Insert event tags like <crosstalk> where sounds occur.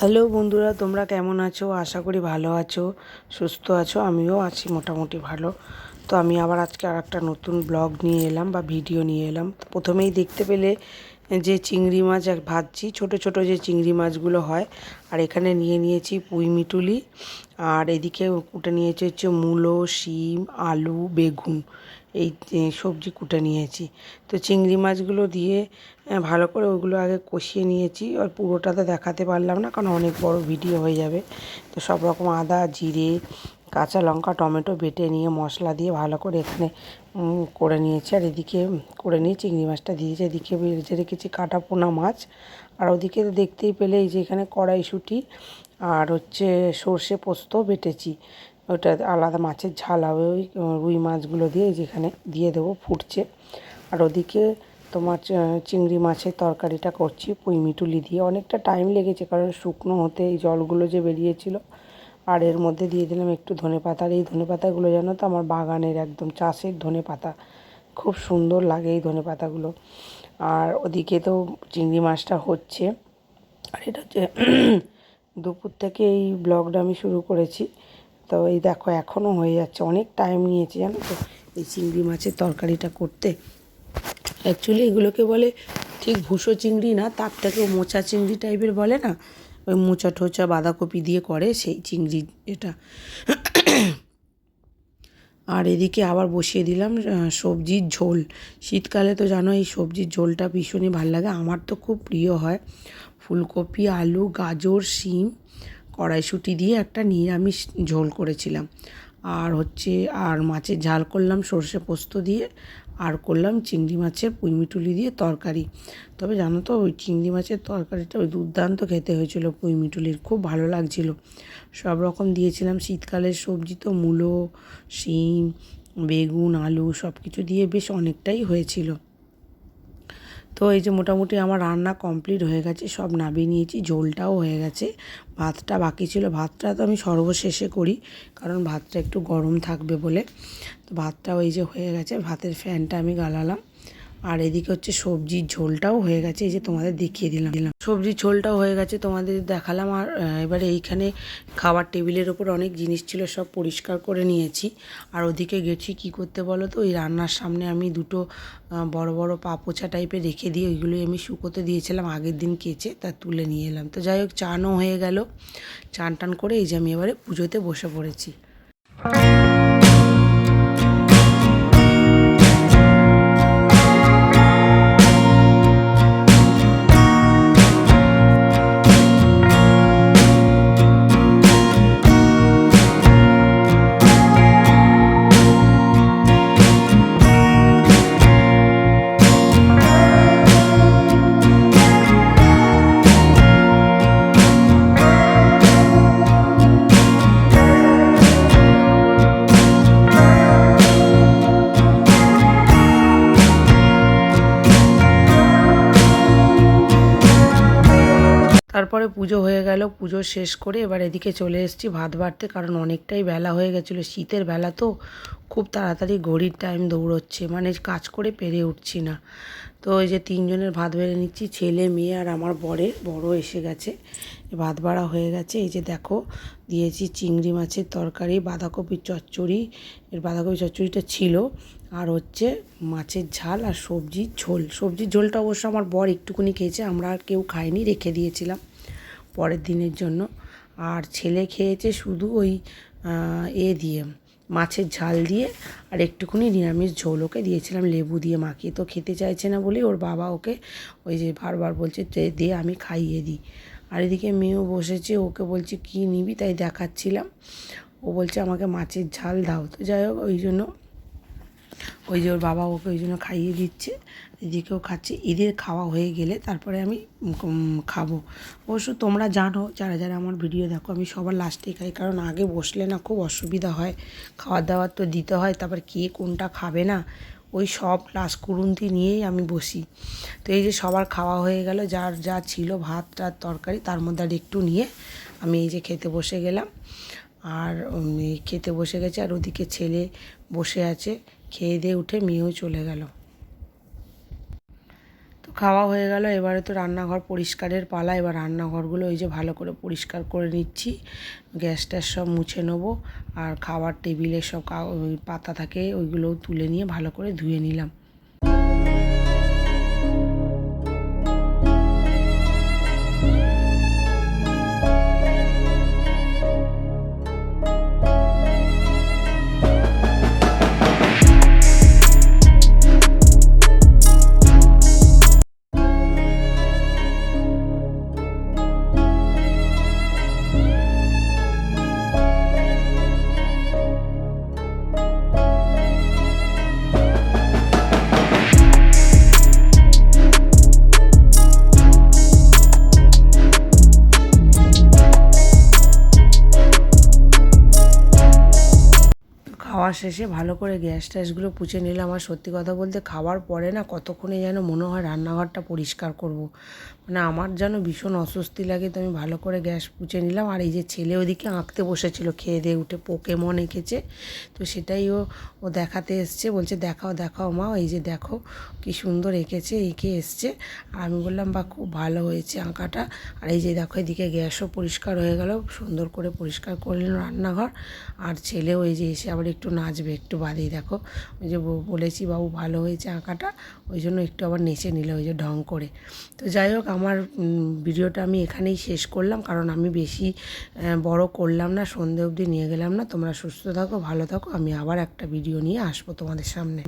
Hello বন্ধুরা, তোমরা কেমন আছো? আশা করি ভালো আছো, সুস্থ আছো, আমিও আছি মোটামুটি ভালো। তো আমি আবার আজকে আর একটা নতুন ব্লগ নিয়ে এলাম বা ভিডিও নিয়ে এলাম। প্রথমেই দেখতে পেলে যে চিংড়ি মাছ এক ভাজছি, ছোট ছোট যে চিংড়ি মাছগুলো হয়, আর এখানে নিয়ে নিয়েছি পুঁই মিটুলি, আর এদিকে কুটে নিয়েছি হচ্ছে মূলো, শিম, আলু, বেগুন, এই সবজি কুটে নিয়েছি। তো চিংড়ি মাছগুলো দিয়ে ভালো করে ওগুলো আগে কষিয়ে নিয়েছি, আর পুরোটা তো দেখাতে পারলাম না, কারণ অনেক বড় ভিডিও হয়ে যাবে। তো সব রকম আদা, জিরে কাঁচা লঙ্কা, টমেটো বেটে নিয়ে মশলা দিয়ে ভালো করে এখানে করে নিয়েছি। আর এদিকে করে নিয়ে চিংড়ি মাছটা দিয়েছি। এদিকে ভেজে রেখেছি কাটা পোনা মাছ। আর ওদিকে দেখতেই পেলে এই যে এখানে কড়াইশুঁটি আর হচ্ছে সর্ষে পোস্ত বেটেছি। ওটা আলাদা মাছের ঝাল হবে ওই রুই মাছগুলো দিয়ে যেখানে দিয়ে দেবো, ফুটছে। আর ওদিকে তোমার চিংড়ি মাছের তরকারিটা করছি, পুঁই মিটুলি দিয়ে। অনেকটা টাইম লেগেছে কারণ শুকনো হতে এই জলগুলো যে বেরিয়েছিল আর এর মধ্যে দিয়ে দিলাম একটু ধনে পাতা। আর এই ধনে পাতাগুলো জানো তো আমার বাগানের একদম চাষের ধনে পাতা। খুব সুন্দর লাগে এই ধনে পাতাগুলো। আর ওদিকে তো চিংড়ি মাছটা হচ্ছে। আর এটা হচ্ছে <clears throat> দুপুর থেকে এই ব্লগটা আমি শুরু করেছি। তো এই দেখো, এখনও হয়ে যাচ্ছে। অনেক টাইম নিয়েছে, জানো তো, এই চিংড়ি মাছের তরকারিটা করতে। অ্যাকচুয়ালি এগুলোকে বলে ঠিক ভুসো চিংড়ি না, তার থেকেও মোচা চিংড়ি টাইপের বলে না? ওই মোচা ঠোচা বাঁধাকপি দিয়ে করে সেই চিংড়ি এটা। আর এদিকে আবার বসিয়ে দিলাম সবজির ঝোল। শীতকালে তো জানো এই সবজির ঝোলটা ভীষণই ভালো লাগে। আমার তো খুব প্রিয় হয় ফুলকপি, আলু, গাজর, শিম, কড়াইশুটি দিয়ে একটা নিরামিষ ঝোল করেছিলাম। আর হচ্ছে, আর মাছের ঝাল করলাম সর্ষে পোস্ত দিয়ে, আর করলাম চিংড়ি মাছের পুঁইমিটুলি দিয়ে তরকারি। তবে জানো তো, ওই চিংড়ি মাছের তরকারিটা ওই দুর্দান্ত খেতে হয়েছিল পুঁইমিটুলির খুব ভালো লাগছিল। সব রকম দিয়েছিলাম, শীতকালের সবজি তো মূলো, শিম, বেগুন, আলু সব কিছু দিয়ে বেশ অনেকটাই হয়েছিল। তো এই যে মোটামুটি আমার রান্না কমপ্লিট হয়ে গেছে, সব নামিয়ে নিয়েছি, ঝোলটাও হয়ে গেছে। ভাতটা বাকি ছিল, ভাতটা তো আমি সর্বশেষে করি, কারণ ভাতটা একটু গরম থাকবে বলে। তো ভাতটা ওই যে হয়ে গেছে, ভাতের ফ্যানটা আমি গালালাম। আর এদিকে হচ্ছে সবজির ঝোলটাও হয়ে গেছে, এই যে তোমাদের দেখিয়ে দিলাম। দিলাম সবজির ঝোলটাও হয়ে গেছে, তোমাদের দেখালাম। আর এবারে এইখানে খাবার টেবিলের ওপর অনেক জিনিস ছিল, সব পরিষ্কার করে নিয়েছি। আর ওদিকে গেছি কি করতে বলো তো ওই রান্নার সামনে আমি দুটো বড় বড় পাপোচা টাইপের রেখে দিয়ে ওইগুলোই আমি শুকোতে দিয়েছিলাম, আগের দিন কেচে তা তুলে নিয়ে এলাম। তো যাই হোক, চানও হয়ে গেল। চান টান করে এই যে আমি এবারে পুজোতে বসে পড়েছি। তারপরে পুজো হয়ে গেল, পুজো শেষ করে এবার এদিকে চলে এসেছি ভাত বাড়তে, কারণ অনেকটাই বেলা হয়ে গেছিল। শীতের বেলা তো খুব তাড়াতাড়ি ঘড়ির টাইম দৌড়চ্ছে মানে কাজ করে পেরে উঠছি না। তো ওই যে তিনজনের ভাত বেড়ে নিচ্ছি, ছেলে, মেয়ে আর আমার বরের বড় এসে গেছে। ভাত বাড়া হয়ে গেছে। এই যে দেখো, দিয়েছি চিংড়ি মাছের তরকারি, বাঁধাকপির চচ্চড়ি। এর বাঁধাকপি চচ্চড়িটা ছিল, আর হচ্ছে মাছের ঝাল আর সবজির ঝোল। সবজির ঝোলটা অবশ্য আমার বর একটুকুনি খেয়েছে, আমরা আর কেউ খাইনি, রেখে দিয়েছিলাম। পরের দিনের জন্য। আর ছেলে খেয়েছে শুধু ওই এ দিয়ে, মাছের ঝাল দিয়ে। আর একটুখানি নিরামিষ ঝোল ওকে দিয়েছিলাম, লেবু দিয়ে। মাখিয়ে তো খেতে চাইছে না বলেই ওর বাবা ওকে ওই যে বারবার বলছে "দে- দে, আমি খাইয়ে দিই। আর এদিকে মেয়েও বসেছে, ওকে বলছে, কী নিবি? তাই দেখাচ্ছিলাম। ও বলছে, আমাকে মাছের ঝাল দাও। তো যাই হোক, ওই জন্য ওই যে ওর বাবা ওকে ওই জন্য খাইয়ে দিচ্ছে এদিকেও খাচ্ছে। ঈদের খাওয়া হয়ে গেলে তারপরে আমি খাব। অবশ্য তোমরা জানো, যারা যারা আমার ভিডিও দেখো, আমি সবার লাস্টে খাই, কারণ আগে বসলে না খুব অসুবিধা হয়। খাবার দাওয়ার তো দিতে হয়, তারপর কে কোনটা খাবে না? ওই সব লাস্ট কুরুন্তি নিয়েই আমি বসি। তো এই যে সবার খাওয়া হয়ে গেল, যার যা ছিল ভাত টাত তরকারি, তার মধ্যে আর একটু নিয়ে আমি এই যে খেতে বসে গেলাম। আর খেতে বসে গেছে, আর ওদিকে ছেলে বসে আছে। খেয়ে দিয়ে উঠে মেয়েও চলে গেল। তো খাওয়া হয়ে গেল। এবারে তো রান্নাঘর পরিষ্কারের পালা। এবার রান্নাঘরগুলো ওই যে ভালো করে পরিষ্কার করে নিচ্ছি। গ্যাস ট্যাস সব মুছে নেব। আর খাবার টেবিলে সব পাতা থাকে, ওইগুলোও তুলে নিয়ে ভালো করে ধুয়ে নিলাম। খাওয়া শেষে ভালো করে গ্যাস ট্যাসগুলো পুছে নিলাম। আর সত্যি কথা বলতে খাওয়ার পরে না কতক্ষণে যেন মনে হয় রান্নাঘরটা পরিষ্কার করব। মানে আমার যেন ভীষণ অস্বস্তি লাগে তো আমি ভালো করে গ্যাস পুছে নিলাম। আর এই যে ছেলে ওদিকে আঁকতে বসেছিল, খেয়ে দিয়ে উঠে পোকেমন এঁকেছে। তো সেটাই ও ও দেখাতে এসছে, বলছে, দেখাও দেখাও মা, এই যে দেখো কি সুন্দর এঁকেছে, এঁকে এসছে। আর আমি বললাম বা খুব ভালো হয়েছে আঁকাটা। আর এই যে দেখো এদিকে গ্যাসও পরিষ্কার হয়ে গেল, সুন্দর করে পরিষ্কার করলেন রান্নাঘর। আর ছেলেও এই যে এসে আবার একটু নাচবে, একটু বাদেই দেখো। ওই যে বলেছি বাবু ভালো হয়েছে আঁকাটা, ওই জন্য একটু আবার নেচে নিল ওই যে ঢং করে। তো যাই হোক, আমার ভিডিওটা আমি এখানেই শেষ করলাম, কারণ আমি বেশি বড় করলাম না, সন্ধে অবধি নিয়ে গেলাম না। তোমরা সুস্থ থাকো, ভালো থাকো, আমি আবার একটা ভিডিও নিয়ে আসব তোমাদের সামনে।